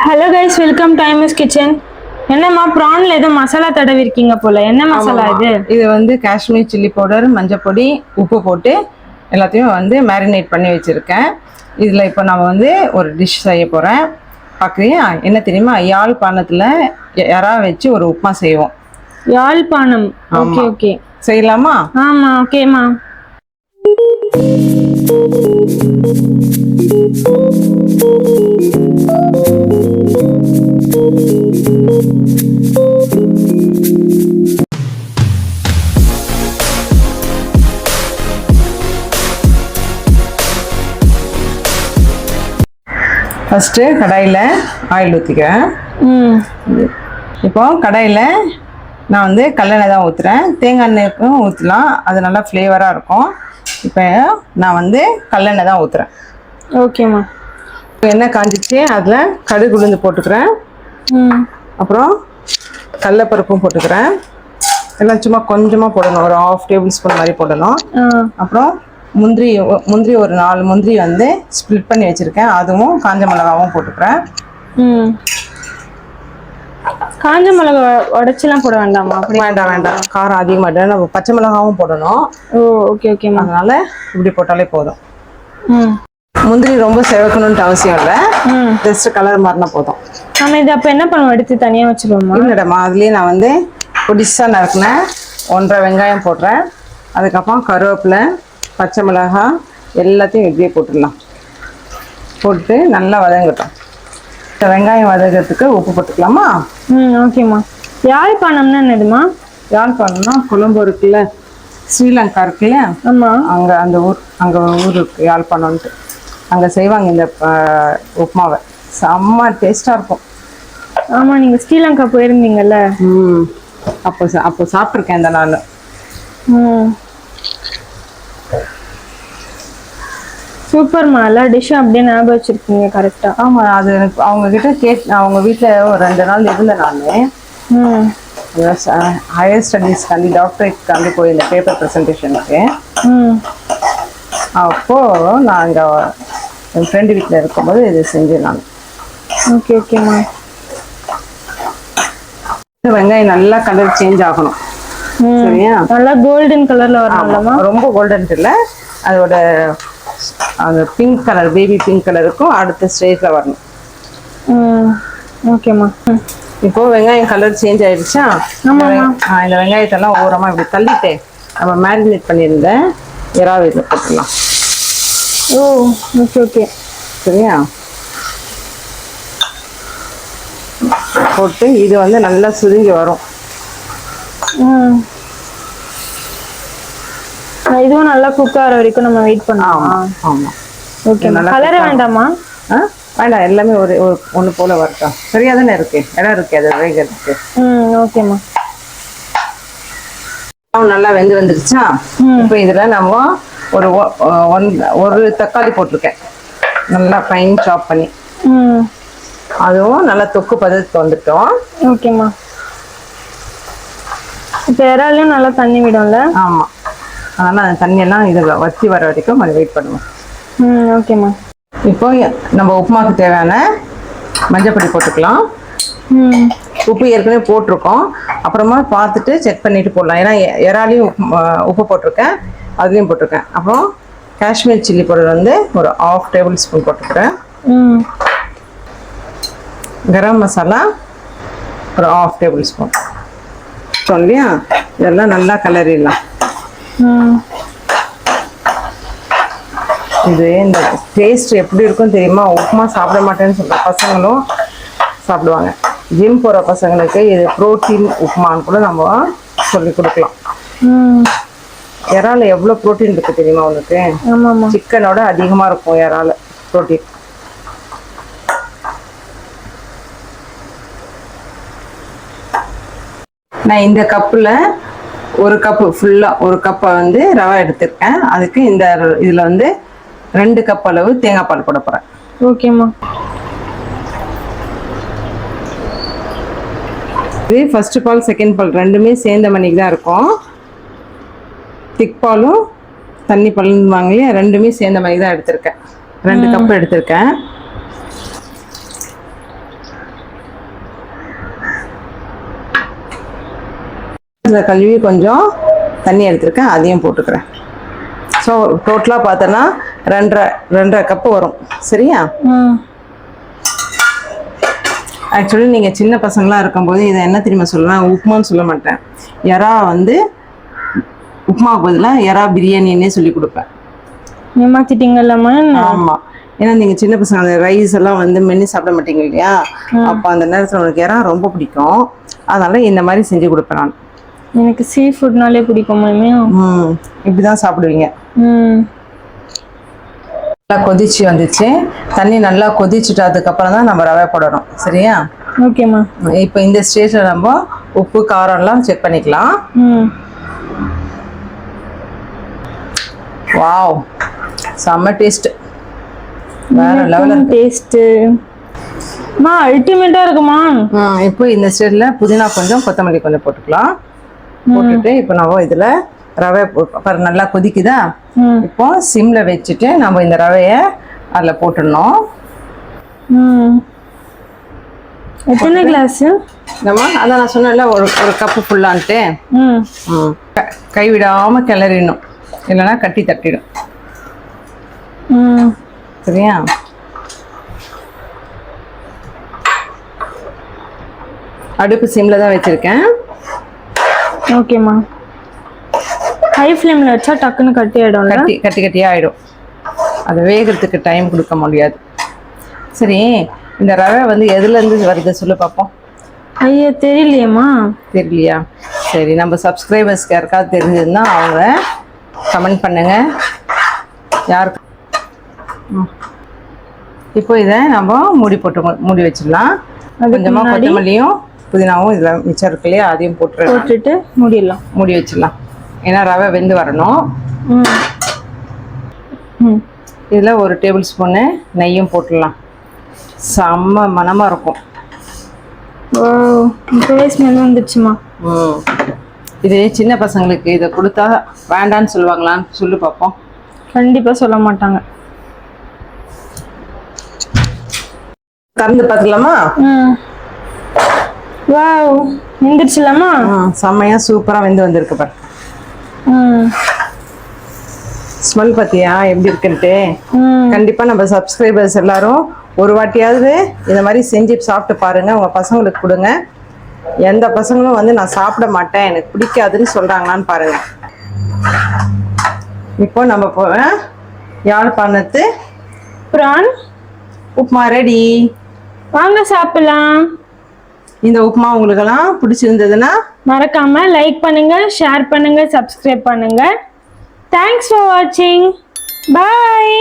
Hello guys welcome time is kitchen என்னம்மா ப்ரான்ல ஏதோ மசாலா தடவி இருக்கீங்க போல. என்ன மசாலா இது? இது வந்து காஷ்மீர் சில்லி பவுடர் மஞ்சள் பொடி உப்பு போட்டு எல்லாத்தையும் வந்து மேரினேட் பண்ணி வச்சுருக்கேன். இதில் இப்போ நம்ம வந்து ஒரு டிஷ் செய்ய போகிறேன் பார்க்குறியா? என்ன தெரியுமா? யாழ்ப்பாணத்தில் யாரா வச்சு ஒரு உப்புமா செய்வோம். யாழ்ப்பாணம் ஓகே ஓகே செய்யலாமா? ஆமா ஓகேம்மா ஃபஸ்ட்டு கடாயில் ஆயில் ஊற்றிக்கிறேன் ம். இப்போ கடாயில் நான் வந்து கல்லெண்ணெய் தான் ஊற்றுறேன் தேங்காய் எண்ணெய்க்கும் ஊற்றலாம் அது நல்லா ஃப்ளேவராக இருக்கும். இப்போ நான் வந்து கல்லெண்ணெய் தான் ஊற்றுறேன் ஓகேம்மா எண்ணெய் காஞ்சிச்சு அதில் கடுகு உளுந்து போட்டுக்கிறேன். அப்புறம் கடலப்பருப்பும் போட்டுக்கிறேன். எல்லாம் சும்மா கொஞ்சமாக போடணும். ஒரு ஆஃப் டேபிள் ஸ்பூன் மாதிரி போடணும். அப்புறம் முந்திரி முந்திரி ஒரு நாலு முந்திரி வந்து ஸ்ப்ளிட் பண்ணி வச்சுருக்கேன். அதுவும் காஞ்ச மிளகாவும் போட்டுக்கிறேன். காஞ்ச மிளகா உடச்சிலாம் போட வேண்டாமா? வேண்டாம் வேண்டாம். காரம் அதிகமாக நம்ம பச்சை மிளகாவும் போடணும். ஓ ஓகே ஓகேம்மா அதனால இப்படி போட்டாலே போதும். ம். முந்திரி ரொம்ப செவக்கணுன்ட்டு அவசியம் இல்லை. ஜஸ்ட் கலர் மாறினா போதும். நம்ம இது அப்போ என்ன பண்ணுவோம்? எடுத்து தனியாக வச்சிருவோமா? இல்லைடம்மா அதுலேயே நான் வந்து பொடிசாக நறுக்கினேன் ஒன்றரை வெங்காயம் போடுறேன். அதுக்கப்புறம் கருவேப்பிலை பச்சை மிளகாய் எல்லாத்தையும் இப்படியே போட்டுடலாம். போட்டு நல்லா வதங்கட்டும். வெங்காயம் வதங்கிறதுக்கு உப்பு போட்டுக்கலாமா? ம் ஓகேம்மா யாழ்ப்பாணம்னா என்னதுமா? யாழ்ப்பாணம்னா கொழும்பு இருக்குல்ல ஸ்ரீலங்கா இருக்குல்ல ஆமா. அங்கே அந்த ஊர் அங்கே ஊர் இருக்கு யாழ்ப்பாணம்ன்ட்டு. அங்கே செய்வாங்க இந்த உப்புமாவை. செம்ம டேஸ்ட்டாக இருக்கும். ஆமா நீங்க ஸ்ரீலங்கா போயிருந்தீங்கல்ல. ம். அப்போ அப்போ சாப்பிட்ருக்கேன் இந்த நாள். ம். சூப்பர்மா எல்லா டிஷ்ஷும் அப்படியே ஞாபகம் வச்சிருக்கீங்க கரெக்டா ஆமாம் அது எனக்கு அவங்க கிட்ட கேட் அவங்க வீட்டில் ஒரு ரெண்டு நாள் இருந்தேன் நான் ஹையர் ஸ்டடீஸ்க்காண்டி டாக்டரேட்காண்டி போயிருந்தேன் பேப்பர் ப்ரெசன்டேஷனுக்கு ம். அப்போது நான் அங்கே என் ஃப்ரெண்டு வீட்டில் இருக்கும்போது இது செஞ்சேன் நான். ஓகே ஓகேம்மா வெங்காயம் நல்லா கலர் சேஞ்ச் ஆகணும். சரியா? நல்லா கோல்டன் கலர்ல வரணும்லமா ரொம்ப கோல்டன் இல்லை. அதோட அந்த பிங்க் கலர் பேபி பிங்க் கலருக்கும் அடுத்த ஸ்டேஜில் வரணும். ஓகேம்மா இப்போ வெங்காயம் கலர் சேஞ்ச் ஆயிடுச்சா? இந்த வெங்காயத்தெல்லாம் ஓரமாக இப்படி தள்ளிட்டு நம்ம மேரினேட் பண்ணியிருந்தேன். இறாவை இதில் போட்டுடலாம். ஓ ஓகே ஓகே சரியா? போட்டு இது வந்து நல்லா சுருங்கி வரும். ம். இதுவும் நல்லா குக் ஆகிற வரைக்கும் நம்ம வெயிட் பண்ணலாம். ஆமாம் ஓகே கலர வேண்டாமா? வேண்டாம் எல்லாமே ஒரு ஒன்று போல வரட்டும் சரியா தானே இருக்கு? இடம் இருக்கு அது வேகிறதுக்கு. ம் ஓகேம்மா நல்லா வெந்து வந்துருச்சா? இப்போ இதில் நம்ம ஒரு ஒன் ஒரு தக்காளி போட்டிருக்கேன். நல்லா ஃபைன் சாப் பண்ணி. ம். அதுவும் நல்லா தொக்கு பதத்துக்கு வந்துட்டோம் ஓகேம்மா இப்போ இறாலையும் நல்லா தண்ணி விடும்ல? ஆமாம் அதனால் தண்ணியெல்லாம் இதில் வத்தி வர வரைக்கும் கொஞ்சம் வெயிட் பண்ணுவோம் ம் ஓகேம்மா இப்போ நம்ம உப்புமாக்கு தேவையான மஞ்சப்பொடி போட்டுக்கலாம். ம். உப்பு ஏற்கனவே போட்டிருக்கோம். அப்புறமா பார்த்துட்டு செக் பண்ணிட்டு போடலாம். ஏன்னா இறாலையும் உப்பு போட்டிருக்கேன். அதுலேயும் போட்டிருக்கேன். அப்புறம் காஷ்மீர் சில்லி பவுடர் வந்து ஒரு ஆஃப் டேபிள் ஸ்பூன் போட்டுக்கிறேன். கரம் மசாலா ஒரு ஆஃப் டேபிள் ஸ்பூன் இல்லையா இதெல்லாம் நல்லா கலரிடலாம். இது இந்த டேஸ்ட் எப்படி இருக்கும் தெரியுமா? உப்புமா சாப்பிட மாட்டேன்னு சொல்ற பசங்களும் சாப்பிடுவாங்க. ஜிம் போகிற பசங்களுக்கு இது ப்ரோட்டீன் உப்புமான்னு கூட நம்ம சொல்லி கொடுக்கலாம். இறால எவ்வளோ ப்ரோட்டீன் இருக்கு தெரியுமா உனக்கு? சிக்கனோட அதிகமாக இருக்கும் இறால ப்ரோட்டீன் நான் இந்த கப்பில் ஒரு கப்பு ஃபுல்லாக ஒரு கப்பை வந்து ரவை எடுத்திருக்கேன். அதுக்கு இந்த இதில் வந்து ரெண்டு கப் அளவு தேங்காய் பால் போட போகிறேன் ஓகேம்மா இது ஃபர்ஸ்ட் பால் செகண்ட் பால் ரெண்டுமே சேர்ந்த மணிக்கு தான் இருக்கும். திக் பாலும் தண்ணி பாலும் வாங்கலையே ரெண்டுமே சேர்ந்த மாதிரி தான் எடுத்திருக்கேன். ரெண்டு கப் எடுத்திருக்கேன். இதில் கழுவி கொஞ்சம் தண்ணி எடுத்திருக்கேன் அதையும் போட்டுக்கிறேன். ஸோ டோட்டலாக பார்த்தோன்னா ரெண்டரை ரெண்டரை கப்பு வரும். சரியா? ஆக்சுவலி நீங்கள் சின்ன பசங்களாக இருக்கும்போது இதை என்ன தெரியுமா சொல்லுவேன் உப்புமான்னு சொல்ல மாட்டேன். எறா வந்து உப்புமாவுக்கு பதிலாக எறா பிரியாணின்னே சொல்லி கொடுப்பேன். ஏமாத்திட்டீங்கல்லம்மா ஆமாம் ஏன்னா நீங்கள் சின்ன பசங்க அந்த ரைஸ் எல்லாம் வந்து மென்று சாப்பிட மாட்டீங்க இல்லையா? அப்போ அந்த நேரத்தில் உனக்கு எறா ரொம்ப பிடிக்கும். அதனால இந்த மாதிரி செஞ்சு கொடுப்பேன் நான். எனக்கு சீ ஃபுட்னாலே பிடிக்கும் ம் இப்படி தான் சாப்பிடுவீங்க. ம். நல்லா கொதிச்சு வந்துச்சு. தண்ணி நல்லா கொதிச்சுட்டு அதுக்கப்புறம் தான் நம்ம ரவை போடணும். சரியா? ஓகேம்மா இப்போ இந்த ஸ்டேஜில் நம்ம உப்பு காரம்லாம் செக் பண்ணிக்கலாம். வாவ் செம்ம டேஸ்ட் வேற லெவலில் டேஸ்ட்டு அல்டிமேட்டாக இருக்குமா? இப்போ இந்த ஸ்டேஜில் புதினா கொஞ்சம் கொத்தமல்லி கொஞ்சம் போட்டுக்கலாம். போட்டுட்டு இப்போ நம்ம இதில் ரவை பாரு நல்லா கொதிக்குதா? இப்போ சிம்மில் வச்சுட்டு நம்ம இந்த ரவையை அதில் போட்டுடணும். எத்தனை கிளாஸு? நம்ம அதான் நான் சொன்னேன்ல ஒரு ஒரு கப்பு ஃபுல்லான்ட்டு ம். ம். க- கைவிடாமல் கிளறிடணும். இல்லைன்னா கட்டி தட்டிடும். சரியா? அடுப்பு சிம்மில் தான் வச்சுருக்கேன். ஓகேம்மா ஹை ஃப்ளேமில் வச்சா டக்குன்னு கட்டி ஆயிடும்ல கட்டி கட்டி கட்டியாக ஆகிடும் அது வேகிறதுக்கு டைம் கொடுக்க முடியாது. சரி இந்த ரவை வந்து எதுலேருந்து வருது சொல்லு பார்ப்போம் ஐயா தெரியலையேம்மா தெரியலையா? சரி நம்ம சப்ஸ்கிரைபர்ஸ்க்கு யாருக்காவது தெரிஞ்சதுன்னா அவங்க கமெண்ட் பண்ணுங்க. யாருக்கு. இப்போ இதை நம்ம மூடி போட்டு மூடி வச்சிடலாம். கொஞ்சமாக கொத்தமல்லியும் புதினாவும் இதில் மிச்சம் இருக்கு இல்லையா? அதையும் போட்டு போட்டுட்டு மூடிடலாம். மூடி வச்சிடலாம். ஏன்னா ரவை வெந்து வரணும். இதில் ஒரு டேபிள் ஸ்பூனு நெய்யும் போட்டுடலாம். செம்ம மணமாக இருக்கும். இப்போவே ஸ்மெல் வந்துடுச்சுமா? இது சின்ன பசங்களுக்கு இதை கொடுத்தா வேண்டான்னு சொல்லுவாங்களான்னு சொல்லி பார்ப்போம் கண்டிப்பாக சொல்ல மாட்டாங்க. திறந்து பார்த்துக்கலாமா? வாவ் எந்திரிச்சிடலாமா? ம் செம்மையாக சூப்பராக வெந்து வந்திருக்கு பாரு. ஸ்மெல் பார்த்தியா? எப்படி இருக்குன்ட்டு? ம் கண்டிப்பாக நம்ம சப்ஸ்கிரைபர்ஸ் எல்லாரும் ஒரு வாட்டியாவது இந்த மாதிரி செஞ்சு சாப்பிட்டு பாருங்க. உங்கள் பசங்களுக்கு கொடுங்க. எந்த பசங்களும் வந்து நான் சாப்பிட மாட்டேன். எனக்கு பிடிக்காதுன்னு சொல்கிறாங்களான்னு பாருங்க. இப்போ நம்ம போ யாழ்ப்பாணத்து ப்ரான் உப்புமா ரெடி வாங்க சாப்பிடலாம். இந்த உப்புமா உங்களுக்கெல்லாம் பிடிச்சிருந்ததுன்னா மறக்காம லைக் பண்ணுங்க ஷேர் பண்ணுங்க சப்ஸ்கிரைப் பண்ணுங்க. தேங்க்ஸ் ஃபார் வாட்சிங் பாய்